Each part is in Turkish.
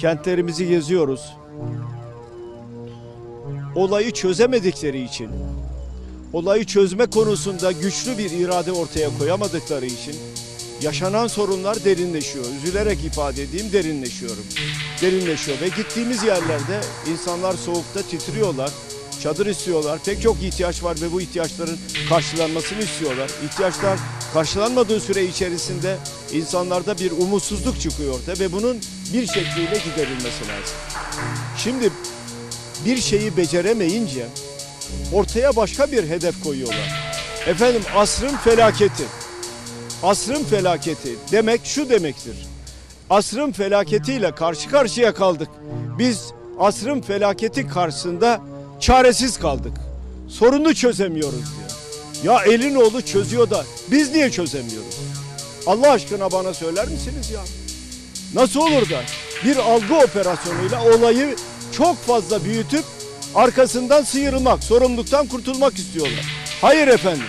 Kentlerimizi geziyoruz. Olayı çözemedikleri için, olayı çözme konusunda güçlü bir irade ortaya koyamadıkları için yaşanan sorunlar derinleşiyor. Üzülerek ifade edeyim derinleşiyorum. Derinleşiyor ve gittiğimiz yerlerde insanlar soğukta titriyorlar. Çadır istiyorlar. Pek çok ihtiyaç var ve bu ihtiyaçların karşılanmasını istiyorlar. İhtiyaçlar karşılanmadığı süre içerisinde insanlarda bir umutsuzluk çıkıyor ortaya ve bunun bir şekliyle giderilmesi lazım. Şimdi bir şeyi beceremeyince ortaya başka bir hedef koyuyorlar. Efendim asrın felaketi. Asrın felaketi demek şu demektir. Asrın felaketiyle karşı karşıya kaldık. Biz asrın felaketi karşısında çaresiz kaldık. Sorunu çözemiyoruz diyor. Ya elin oğlu çözüyor da biz niye çözemiyoruz? Allah aşkına bana söyler misiniz ya? Nasıl olur da bir algı operasyonuyla olayı çok fazla büyütüp arkasından sıyrılmak, sorumluluktan kurtulmak istiyorlar. Hayır efendim.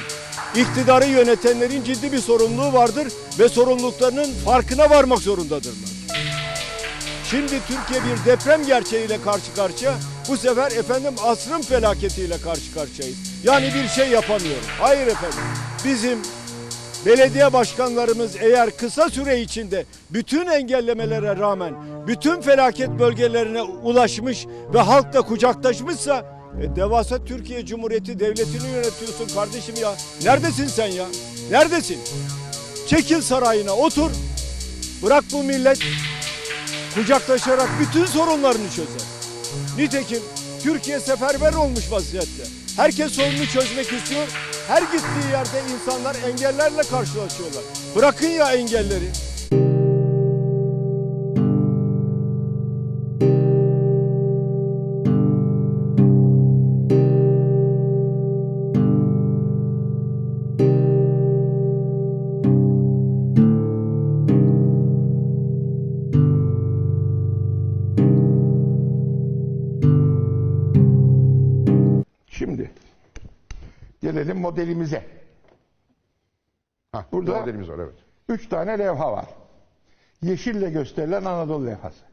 İktidarı yönetenlerin ciddi bir sorumluluğu vardır ve sorumluluklarının farkına varmak zorundadırlar. Şimdi Türkiye bir deprem gerçeğiyle karşı karşıya. Bu sefer efendim asrın felaketiyle karşı karşıyayız. Yani bir şey yapamıyoruz. Hayır efendim. Bizim belediye başkanlarımız eğer kısa süre içinde bütün engellemelere rağmen bütün felaket bölgelerine ulaşmış ve halkla kucaklaşmışsa e, devasa Türkiye Cumhuriyeti devletini yönetiyorsun kardeşim ya. Neredesin sen ya? Neredesin? Çekil sarayına otur. Bırak bu millet kucaklaşarak bütün sorunlarını çözer. Nitekim Türkiye seferber olmuş vaziyette. Herkes sorununu çözmek istiyor. Her gittiği yerde insanlar engellerle karşılaşıyorlar. Bırakın ya engelleri. Şimdi gelelim modelimize. Ha, Burada- modelimiz var evet. Üç tane levha var. Yeşille gösterilen Anadolu levhası.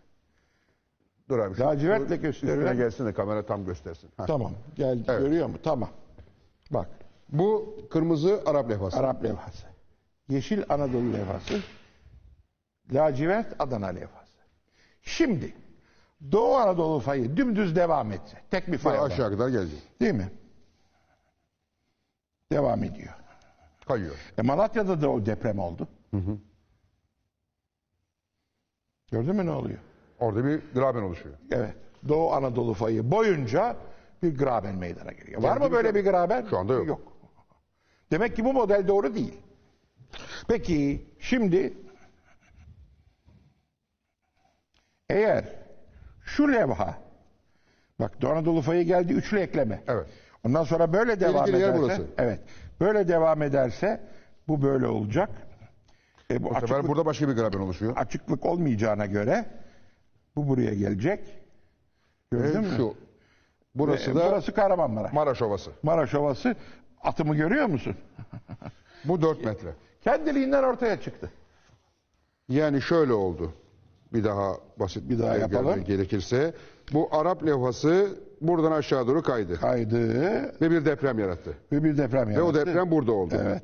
Dur abi. şu- Lacivertle şu gösterilen- gelsin de kamera tam göstersin. Ha. Tamam. Geldi. Evet. Görüyor musun? Tamam. Bak. Bu kırmızı Arap levhası. Arap levhası. Yeşil Anadolu levhası. Lacivert Adana levhası. Şimdi Doğu Anadolu fayı dümdüz devam etse. Tek bir fay olarak, aşağı kadar gelecek. Değil mi? Devam ediyor. Kayıyor. E Malatya'da da o deprem oldu. Gördün mü ne oluyor? Orada bir graben oluşuyor. Evet. Doğu Anadolu fayı boyunca bir graben meydana geliyor. Var mı böyle bir graben? Şu anda yok. Yok. Demek ki bu model doğru değil. Peki şimdi eğer şu levha bak Doğu Anadolu fayı geldi üçlü ekleme. Evet. Ondan sonra böyle devam Tehlikeli ederse burası. evet. Böyle devam ederse bu böyle olacak. E, bu sefer açıklık, burada başka bir graben oluşuyor. açıklık olmayacağına göre bu buraya gelecek. Gördün mü? şu. Burası E, da burası Kahramanmaraş. Maraş Ovası. Maraş Ovası. Atımı görüyor musun? Bu 4 metre. Kendiliğinden ortaya çıktı. Yani şöyle oldu. Bir daha basit Bir daha yapalım. gerekirse. Bu Arap levhası buradan aşağı doğru kaydı. Kaydı Ve bir deprem yarattı. ve bir deprem Ve yarattı. o deprem burada oldu. Evet.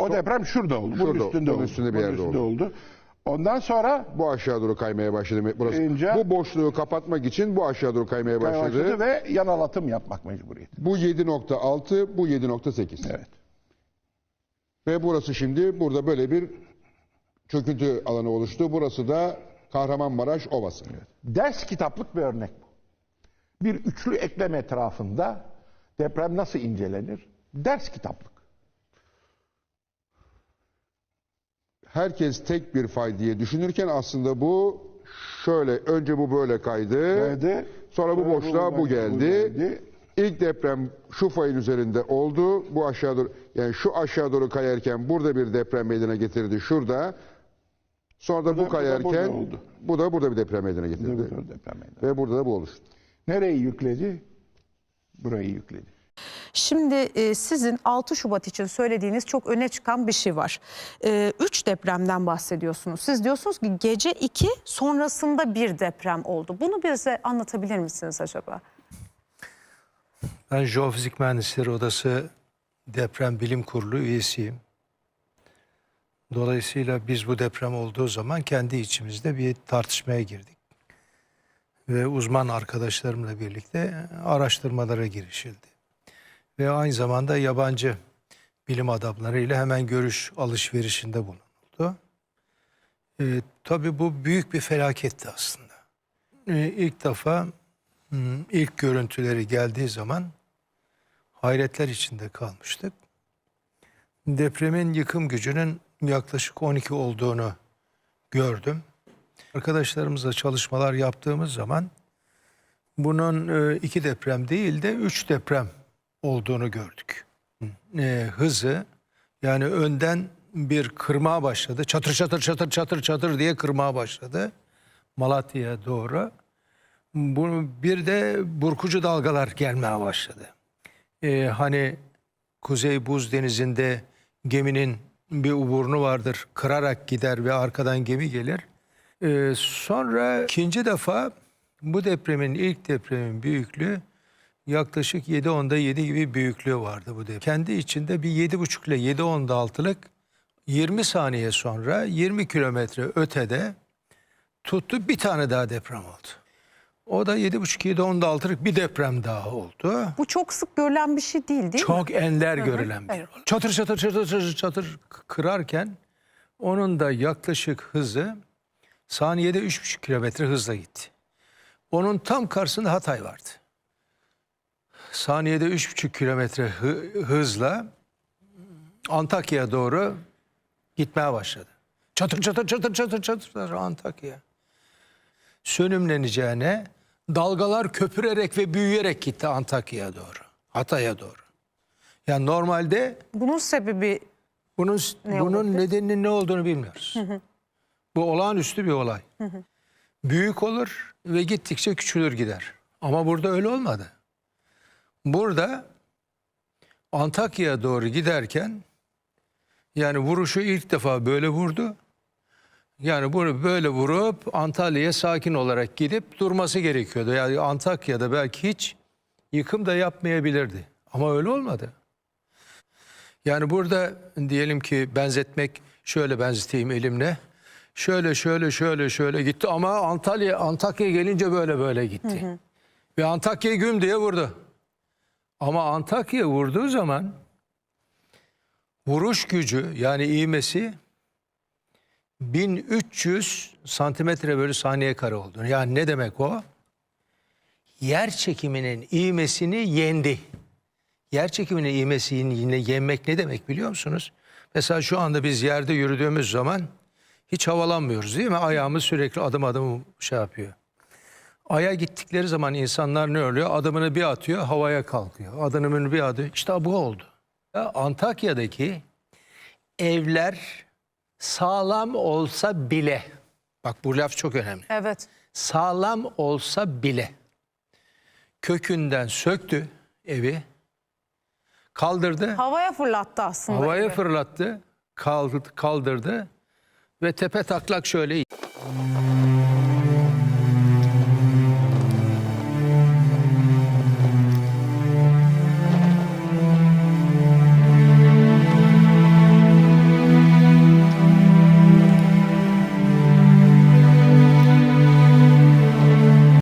O deprem şurada oldu. Bunun Şurada, üstünde bunun oldu. üstünde bir Bunun yerde üstünde oldu. Ondan sonra Bu aşağı doğru kaymaya başladı. Burası. İnce- Bu boşluğu kapatmak için bu aşağı doğru kaymaya başladı. başladı ve yanal atım yapmak mecburiyeti. Bu 7.6, bu 7.8. Evet. Ve burası şimdi burada böyle bir çöküntü alanı oluştu. Burası da Kahramanmaraş Ovası. Ders kitaplık bir örnek bu. Bir üçlü eklem etrafında deprem nasıl incelenir? Ders kitaplık. Herkes tek bir fay diye düşünürken aslında bu şöyle önce bu böyle kaydı. Kaydı. Sonra bu bu boşluğa bu, bu geldi. geldi. İlk deprem şu fayın üzerinde oldu. Bu aşağı doğru yani şu aşağı doğru kayarken burada bir deprem meydana getirdi şurada. Sonra da Bu da- bu bu da kayarken burada oldu. bu da burada bir deprem meydana getirdi. bu deprem meydana. Ve burada da bu oluştu. Nereyi yükledi? Burayı yükledi. Şimdi e, sizin 6 Şubat için söylediğiniz çok öne çıkan bir şey var. 3 depremden bahsediyorsunuz. Siz diyorsunuz ki gece 2 sonrasında bir deprem oldu. Bunu bize anlatabilir misiniz acaba? Ben Jeofizik Mühendisleri Odası Deprem Bilim Kurulu üyesiyim. Dolayısıyla biz bu deprem olduğu zaman kendi içimizde bir tartışmaya girdik. Ve uzman arkadaşlarımla birlikte araştırmalara girişildi. Ve aynı zamanda yabancı bilim adamlarıyla hemen görüş alışverişinde bulunuldu. Ee, tabii bu büyük bir felaketti aslında. Ee, ilk defa ilk görüntüleri geldiği zaman hayretler içinde kalmıştık. Depremin yıkım gücünün yaklaşık 12 olduğunu gördüm. Arkadaşlarımızla çalışmalar yaptığımız zaman bunun e, iki deprem değil de üç deprem olduğunu gördük. E, hızı yani önden bir kırmaya başladı. Çatır çatır çatır çatır çatır diye kırmaya başladı. Malatya'ya doğru. Bir de burkucu dalgalar gelmeye başladı. Ee, hani Kuzey Buz Denizi'nde geminin bir uburnu vardır. Kırarak gider ve arkadan gemi gelir. Ee, sonra ikinci defa bu depremin ilk depremin büyüklüğü yaklaşık 7.10'da 7 gibi büyüklüğü vardı bu deprem. Kendi içinde bir 7.5 ile 7.10'da altılık 20 saniye sonra 20 kilometre ötede tuttu bir tane daha deprem oldu. O da 7.5-7.10'da altılık bir deprem daha oldu. Bu çok sık görülen bir şey değil değil mi? Çok ender görülen bir evet. olay. Çatır çatır çatır çatır çatır kırarken onun da yaklaşık hızı saniyede 3,5 kilometre hızla gitti. Onun tam karşısında Hatay vardı. Saniyede 3,5 kilometre hı- hızla Antakya'ya doğru gitmeye başladı. Çatır çatır çatır çatır çatır Antakya. Sönümleneceğine dalgalar köpürerek ve büyüyerek gitti Antakya'ya doğru. Hatay'a doğru. Yani normalde Bunun sebebi bunun Ne bunun olabilir? nedeninin ne olduğunu bilmiyoruz. Bu olağanüstü bir olay. Büyük olur ve gittikçe küçülür gider. Ama burada öyle olmadı. Burada Antakya'ya doğru giderken yani vuruşu ilk defa böyle vurdu. Yani bunu böyle vurup Antalya'ya sakin olarak gidip durması gerekiyordu. Yani Antakya'da belki hiç yıkım da yapmayabilirdi. Ama öyle olmadı. Yani burada diyelim ki benzetmek şöyle benzeteyim elimle. Şöyle şöyle şöyle şöyle gitti ama Antalya Antakya'ya gelince böyle böyle gitti. Ve Antakya'yı güm diye vurdu. Ama Antakya'ya vurduğu zaman vuruş gücü yani ivmesi 1300 santimetre bölü saniye kare oldu. Yani ne demek o? Yer çekiminin ivmesini yendi. Yer çekiminin ivmesini yine yenmek ne demek biliyor musunuz? Mesela şu anda biz yerde yürüdüğümüz zaman hiç havalanmıyoruz değil mi? Ayağımız sürekli adım adım şey yapıyor. Aya gittikleri zaman insanlar ne oluyor? Adımını bir atıyor, havaya kalkıyor. Adımını bir atıyor. İşte bu oldu. Ya Antakya'daki evler sağlam olsa bile, bak bu laf çok önemli. evet. Sağlam olsa bile kökünden söktü evi, kaldırdı, Havaya fırlattı aslında. havaya evi. fırlattı, kaldırdı, kaldırdı ve tepe taklak şöyle